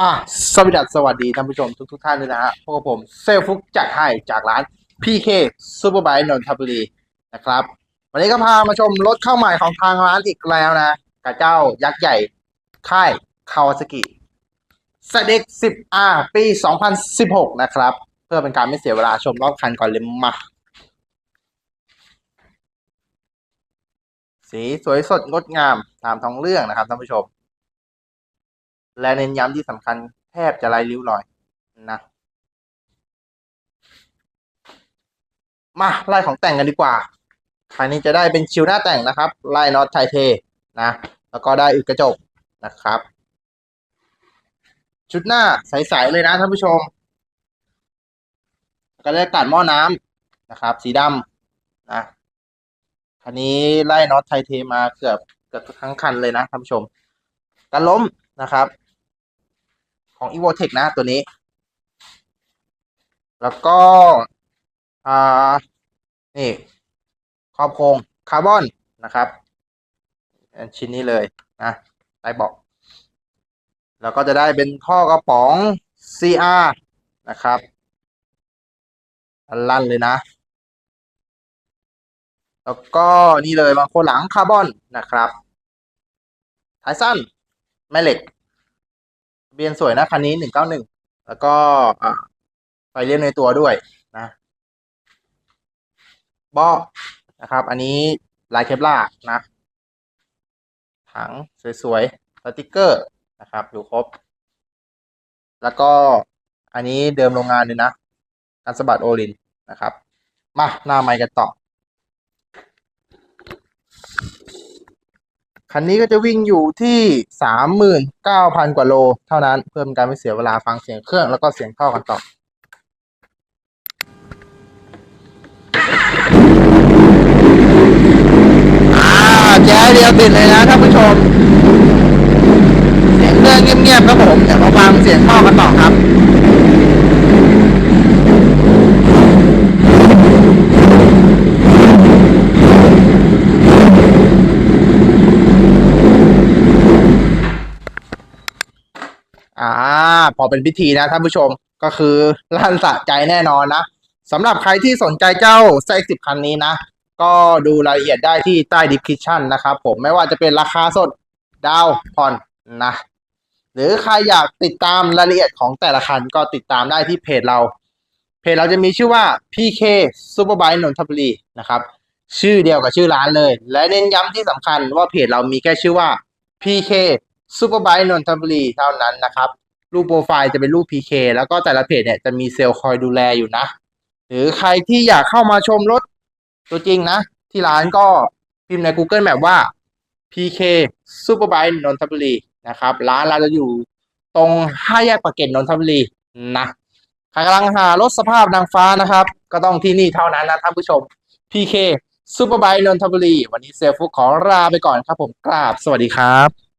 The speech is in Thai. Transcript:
อะสวัสดีสวัสดีท่านผู้ชมทุกทุกท่านด้วยนะฮะพวกบผมเซลฟุกจัดให้จากร้าน PK Super Bike นนทบุรีนะครับ วันนี้ก็พามาชมรถเข้าใหม่ของทางร้านอีกแล้วนะกับเจ้ายักษ์ใหญ่ค่ายคาวาซากิสเด็ก 10R ปี 2016 นะครับ เพื่อเป็นการไม่เสียเวลาชมรอบคันก่อนเลยมาสีสวยสดงดงามตามท้องเรื่องนะครับท่านผู้ชม และเน้นย้ำที่สำคัญแทบจะไร้ริ้วรอยนะมาไล่ของแต่งกันดีกว่าคันนี้จะได้เป็นชิวหน้าแต่งนะครับ ไล่น็อตไทเทนะ แล้วก็ได้อึกกระจกนะครับ ชุดหน้าใสๆเลยนะท่านผู้ชม ก็ได้กัดหม้อน้ำนะครับ สีดำนะคันนี้ไล่น็อตไทเทมาเกือบเกือบทั้งคันเลยนะท่านผู้ชมกันล้มนะครับ ของ e v o t e c h นะตัวนี้ แล้วก็อ่านี่ขอบโครงคาร์บอนนะครับ ชิ้นนี้เลยนะไต้บอก แล้วก็จะได้เป็นท่อกระป๋อง CR นะครับอลั่นเลยนะ แล้วก็นี่เลยบางคนหลังคาร์บอนนะครับท้ายสั้นแม่เหล็ก เบียนสวยนะคันนี้หนึ่งเก้าหนึ่งแล้วก็ไฟเลี้ยวในตัวด้วยนะบาะนะครับ อันนี้ลายเคปลานะ ถังสวยๆสติกเกอร์นะครับ อยู่ครบ แล้วก็อันนี้เดิมโรงงานเลยนะการสะบัดโอลินนะครับ มาหน้าไมค์กันต่อ คันนี้ก็จะวิ่งอยู่ที่สามหมื่นเก้าพันกว่าโล เท่านั้นเพื่อเป็นการไม่เสียเวลาฟังเสียงเครื่องแล้วก็เสียงท่อกันต่ออ่าแจ๊เดียวติดเลยนะท่านผู้ชม เสียงเครื่องเงียบๆครับผมเดี๋ยวมาฟังเสียงท่อกันต่อครับ อ่า พอเป็นพิธีนะท่านผู้ชมก็คือลั่นสะใจแน่นอนนะสำหรับใครที่สนใจเจ้าไซสิบคันนี้นะ ก็ดูรายละเอียดได้ที่ใต้ดีคริปชันนะครับผมไม่ว่าจะเป็นราคาสดดาวผ่อนนะ หรือใครอยากติดตามรายละเอียดของแต่ละคันก็ติดตามได้ที่เพจเรา เพจเราจะมีชื่อว่า PK Superbike นนทบุรีนะครับชื่อเดียวกับชื่อร้านเลย และเน้นย้ำที่สำคัญว่าเพจเรามีแค่ชื่อว่า PK Superbike นนทบุรีเท่านั้นนะครับ รูปโปรไฟล์จะเป็นรูป PK แล้วก็แต่ละเพจเนี่ยจะมีเซลล์คอยดูแลอยู่นะ หรือใครที่อยากเข้ามาชมรถตัวจริงนะ ที่ร้านก็พิมพ์ใน Google Map ว่า PK Superbike นนทบุรีนะครับ ร้านเราจะอยู่ตรงห้าแยกปากเกร็ดนนทบุรีนะใครกำลังหารถสภาพนางฟ้านะครับ ก็ต้องที่นี่เท่านั้นนะท่านผู้ชม PK Superbike นนทบุรี วันนี้เซลฟุกขอลาไปก่อนครับผมกราบสวัสดีครับ